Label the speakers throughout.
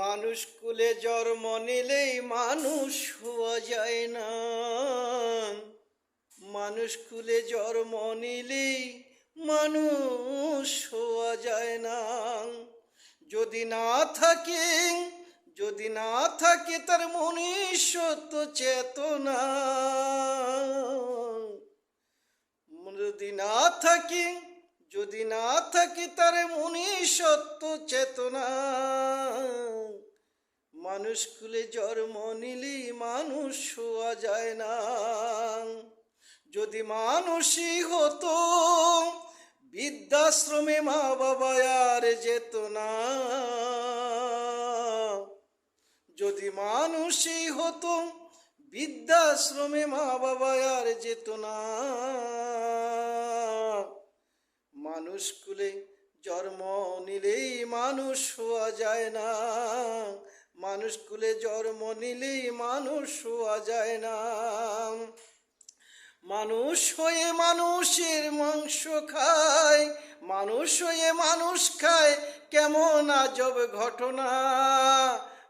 Speaker 1: মানুষ কুলে জন্ম নিলেই মানুষ হওয়া যায় না। মানুষ কুলে জন্ম নিলেই মানুষ হওয়া যায় না। যদি না থাকে, যদি না থাকে তার মনুষ্যত্ব চেতনা। যদি না থাকে, যদি না থাকে তার মনুষ্যত্ব চেতনা। মানুষ কুলে জন্ম নিলি, মানুষ হওয়া যায় না। যদি মানুষই হতো, বৃদ্ধাশ্রমে মা বাবা আর যেত না। যদি মানুষই হতো, বৃদ্ধাশ্রমে মা বাবা আর যেত না। মানুষ কুলে জন্ম নিলেই মানুষ হওয়া যায় না। মানুষ কুলে জন্ম নিলেই মানুষ হওয়া যায় না। মানুষ হয়ে মানুষের মাংস খায়, মানুষ হয়ে মানুষ খায় কেমন আজব ঘটনা।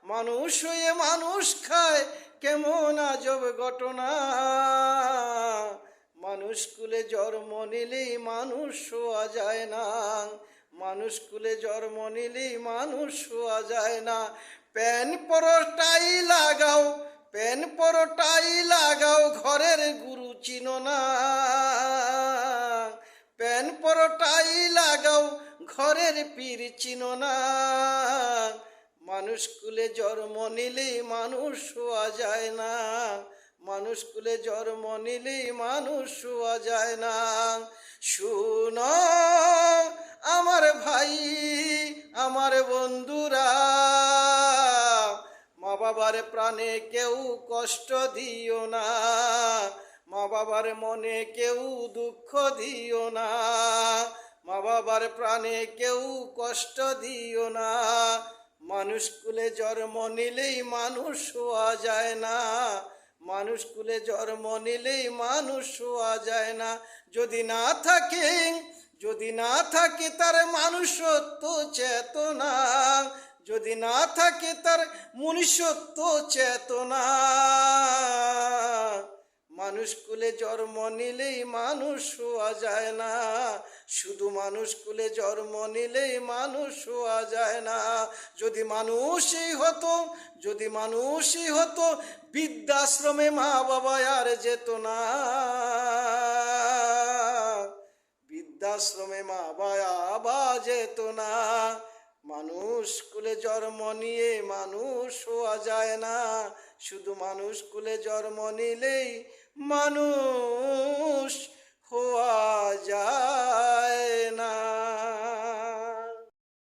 Speaker 1: মানুষ হয়ে মানুষ খায় কেমন আজব ঘটনা। মানুষ কুলে জন্ম নিলেই মানুষ হওয়া যায় না। মানুষ কুলে জন্ম নিলেই মানুষ হওয়া যায় না। প্যান পরটাই লাগাও প্যান পরটাই লাগাও, ঘরের গুরু চিনো না। প্যান পরটাই লাগাও, ঘরের পীর চিনো না। মানুষ কুলে জন্ম নিলেই মানুষ হওয়া যায় না। মানুষ কুলে জন্ম নিলেই মানুষ হওয়া যায় না। বাবার প্রাণে কেউ কষ্ট দিও না। মা বাবার মনে কেউ দুঃখ দিও না। মা বাবার প্রাণে কেউ কষ্ট দিও না। মানুষ কুলে জন্ম নিলেই মানুষ হওয়া যায় না। মানুষ কুলে জন্ম নিলেই মানুষ হওয়া যায় না। যদি না থাকে, যদি না থাকে তার মানুষত্ব চেতনা। যদি না থাকে তার মনুষ্যত্ব চেতনা। মানুষ কুলে জন্ম নিলেই মানুষ হওয়া যায় না। শুধু মানুষ কুলে জন্ম নিলেই মানুষ হওয়া যায় না। যদি মানুষই হতো, যদি মানুষই হতো, বৃদ্ধাশ্রমে মা বাবা আর যেত না। বৃদ্ধাশ্রমে মা বাবা যেত না। মানুষ কুলে জন্ম নিয়ে মানুষ হওয়া যায় না। শুধু মানুষ কুলে জন্ম নিলেই মানুষ